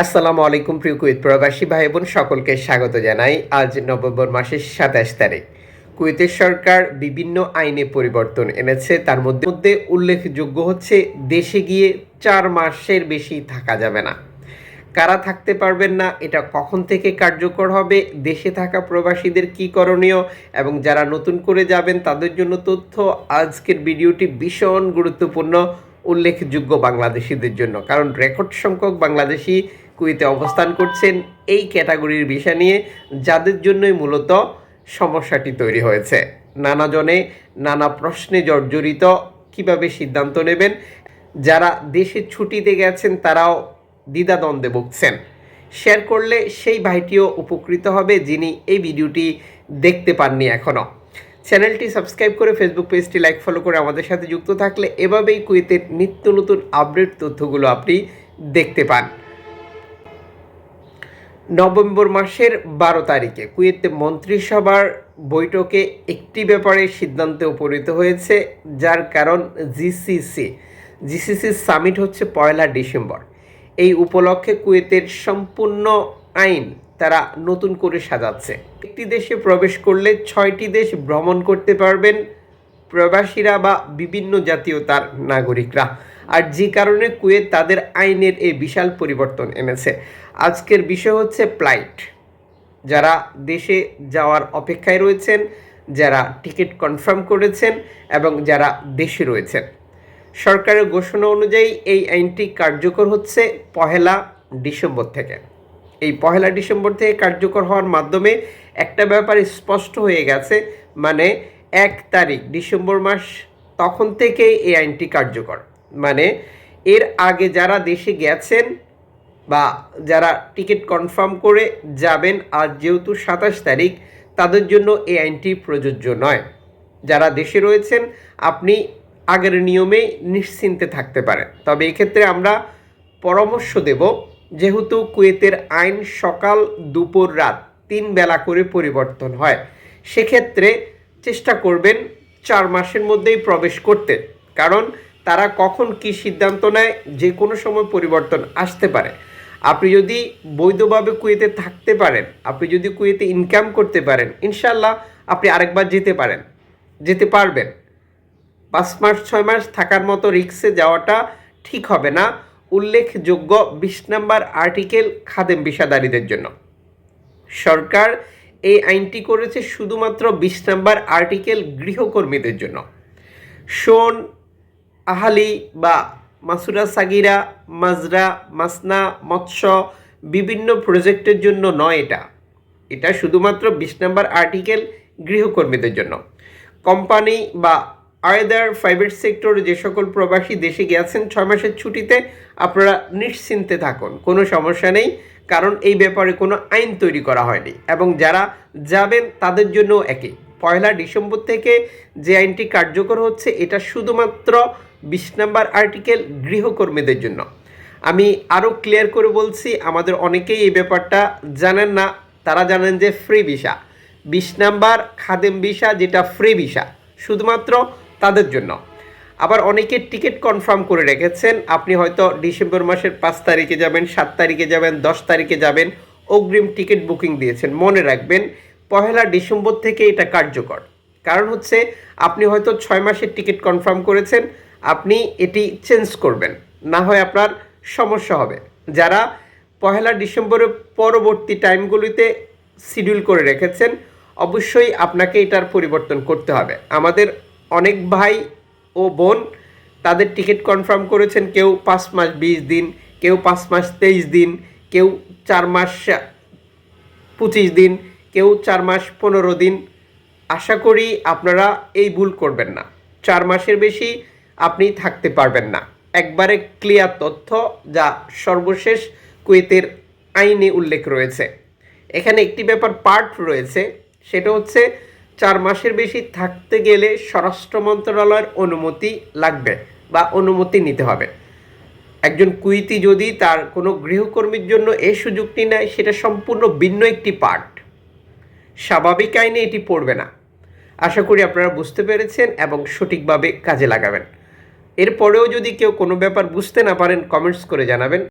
আসসালামু আলাইকুম, প্রিয় কুয়েত প্রবাসী ভাই বোন সকলকে স্বাগত জানাই আজ নভেম্বর মাসের সাতাশ তারিখ। কুয়েতের সরকার বিভিন্ন আইনে পরিবর্তন এনেছে, তার মধ্যে মধ্যে উল্লেখযোগ্য হচ্ছে, দেশে গিয়ে চার মাসের বেশি থাকা যাবে না। কারা থাকতে পারবেন না, এটা কখন থেকে কার্যকর হবে, দেশে থাকা প্রবাসীদের কি করণীয়, এবং যারা নতুন করে যাবেন, তাদের জন্য তথ্য আজকের ভিডিওটি ভীষণ গুরুত্বপূর্ণ, উল্লেখযোগ্য বাংলাদেশিদের জন্য। কারণ রেকর্ড সংখ্যক বাংলাদেশি কুয়েতে অবস্থান করছেন এই ক্যাটাগরির বিষয় নিয়ে, যাদের জন্যই মূলত সমস্যাটি তৈরি হয়েছে। নানা জনে নানা প্রশ্নে জর্জরিত, কীভাবে সিদ্ধান্ত নেবেন? যারা দেশে ছুটিতে গেছেন, তারাও দ্বিধাদ্বন্দ্বে ভুগছেন। শেয়ার করলে সেই ভাইটিও উপকৃত হবে, যিনি এই ভিডিওটি দেখতে পাননি এখনও চ্যানেলটি সাবস্ক্রাইব করে ফেসবুক পেজটি লাইক, ফলো করে আমাদের সাথে যুক্ত থাকলে এভাবেই কুয়েতের নিত্য নতুন আপডেট তথ্যগুলো আপনি দেখতে পান। নভেম্বর মাসের বারো তারিখে কুয়েতে মন্ত্রিসভার বৈঠকে একটি ব্যাপারে সিদ্ধান্তে উপনীত হয়েছে, যার কারণ জিসিসি। জিসিসি সামিট হচ্ছে পয়লা ডিসেম্বর। এই উপলক্ষে কুয়েতের সম্পূর্ণ আইন তারা নতুন করে সাজাচ্ছে। একটি দেশে প্রবেশ করলে ছয়টি দেশ ভ্রমণ করতে পারবেন, প্রবাসীরা বা বিভিন্ন জাতীয়তার নাগরিকরা। আর যে কারণে কুয়েত তাদের আইনের এই বিশাল পরিবর্তন এনেছে। আজকের বিষয় হচ্ছে ফ্লাইট। যারা দেশে যাওয়ার অপেক্ষায় রয়েছেন, যারা টিকিট কনফার্ম করেছেন এবং যারা দেশে রয়েছেন। সরকারের ঘোষণা অনুযায়ী এই আইনটি কার্যকর হচ্ছে পহেলা ডিসেম্বর থেকে। এই পহেলা ডিসেম্বর থেকে কার্যকর হওয়ার মাধ্যমে একটা ব্যাপার স্পষ্ট হয়ে গেছে মানে এক তারিখ ডিসেম্বর মাস তখন থেকেই এই আইনটি কার্যকর। মানে এর আগে যারা দেশে গেছেন বা যারা টিকিট কনফার্ম করে যাবেন, আজ যেহেতু সাতাশ তারিখ, তাদের জন্য এই আইনটি প্রযোজ্য নয়। যারা দেশে রয়েছেন, আপনি আগের নিয়মেই নিশ্চিন্তে থাকতে পারেন। তবে এক্ষেত্রে আমরা পরামর্শ দেব, যেহেতু কুয়েতের আইন সকাল দুপুর রাত তিন বেলা করে পরিবর্তন হয়, সেক্ষেত্রে চেষ্টা করবেন চার মাসের মধ্যেই প্রবেশ করতে। কারণ তারা কখন কি সিদ্ধান্ত নেয়? যে কোনো সময় পরিবর্তন আসতে পারে। আপনি যদি বৈধভাবে কুয়েতে থাকতে পারেন, আপনি যদি কুয়েতে ইনকাম করতে পারেন ইনশাল্লাহ আপনি আরেকবার যেতে পারেন, যেতে পারবেন। পাঁচ মাস, ছয় মাস থাকার মতো রিক্সে যাওয়াটা ঠিক হবে না। উল্লেখযোগ্য বিশ নম্বর আর্টিকেল খাদেম বিষাদারীদের জন্য। সরকার এই আইনটি করেছে শুধুমাত্র বিশ নম্বর আর্টিকেল গৃহকর্মীদের জন্য। শোন আহালি বা মাসুরা সাগিরা, মাজরা, মাসনা, মৎস্য বিভিন্ন প্রজেক্টের জন্য নয় এটা। এটা শুধুমাত্র বিশ নম্বর আর্টিকেল গৃহকর্মীদের জন্য। কোম্পানি বা আয়দার প্রাইভেট সেক্টর যে সকল প্রবাসী দেশে গেছেন ছয় মাসের ছুটিতে, আপনারা নিশ্চিন্তে থাকুন, কোনো সমস্যা নেই, কারণ এই ব্যাপারে কোনো আইন তৈরি করা হয়নি। এবং যারা যাবেন, তাদের জন্য একই। পয়লা ডিসেম্বর থেকে যে আইনটি কার্যকর হচ্ছে, এটা শুধুমাত্র বিশ নম্বর আর্টিকেল গৃহকর্মীদের জন্য। আমি আরও ক্লিয়ার করে বলছি, আমাদের অনেকেই এই ব্যাপারটা জানেন না। তারা জানেন যে ফ্রি ভিসা বিশ নাম্বার খাদেম ভিসা যেটা ফ্রি ভিসা শুধুমাত্র তাদের জন্য। আবার অনেকে টিকিট কনফার্ম করে রেখেছেন, আপনি হয়তো ডিসেম্বর মাসের পাঁচ তারিখে যাবেন, সাত তারিখে যাবেন, দশ তারিখে যাবেন, অগ্রিম টিকিট বুকিং দিয়েছেন। মনে রাখবেন, পহেলা ডিসেম্বর থেকে এটা কার্যকর। কারণ হচ্ছে, আপনি হয়তো ছয় মাসের টিকিট কনফার্ম করেছেন আপনি এটি চেঞ্জ করবেন। না হয় আপনার সমস্যা হবে। যারা পহেলা ডিসেম্বরের পরবর্তী টাইমগুলিতে শিডিউল করে রেখেছেন, অবশ্যই আপনাকে এটার পরিবর্তন করতে হবে। আমাদের অনেক ভাই ও বোন তাদের টিকিট কনফার্ম করেছেন, কেউ পাঁচ মাস বিশ দিন, কেউ পাঁচ মাস তেইশ দিন, কেউ চার মাস পঁচিশ দিন, কেউ চার মাস পনেরো দিন। আশা করি আপনারা এই ভুল করবেন না। চার মাসের বেশি আপনি থাকতে পারবেন না। একবারে ক্লিয়ার তথ্য যা সর্বশেষ কুয়েতের আইনে উল্লেখ রয়েছে। এখানে একটি ব্যাপার পার্ট রয়েছে, সেটা হচ্ছে চার মাসের বেশি থাকতে গেলে স্বরাষ্ট্র মন্ত্রণালয়ের অনুমতি লাগবে বা অনুমতি নিতে হবে। একজন কুইতি যদি তার কোনো গৃহকর্মীর জন্য এ সুযোগটি নেয়, সেটা সম্পূর্ণ ভিন্ন একটি পার্ট স্বাভাবিক আইনে এটি পড়বে না। আশা করি আপনারা বুঝতে পেরেছেন এবং সঠিকভাবে কাজে লাগাবেন। এরপরেও যদি কেউ কোনো ব্যাপার বুঝতে না পারেন কমেন্টস করে জানাবেন।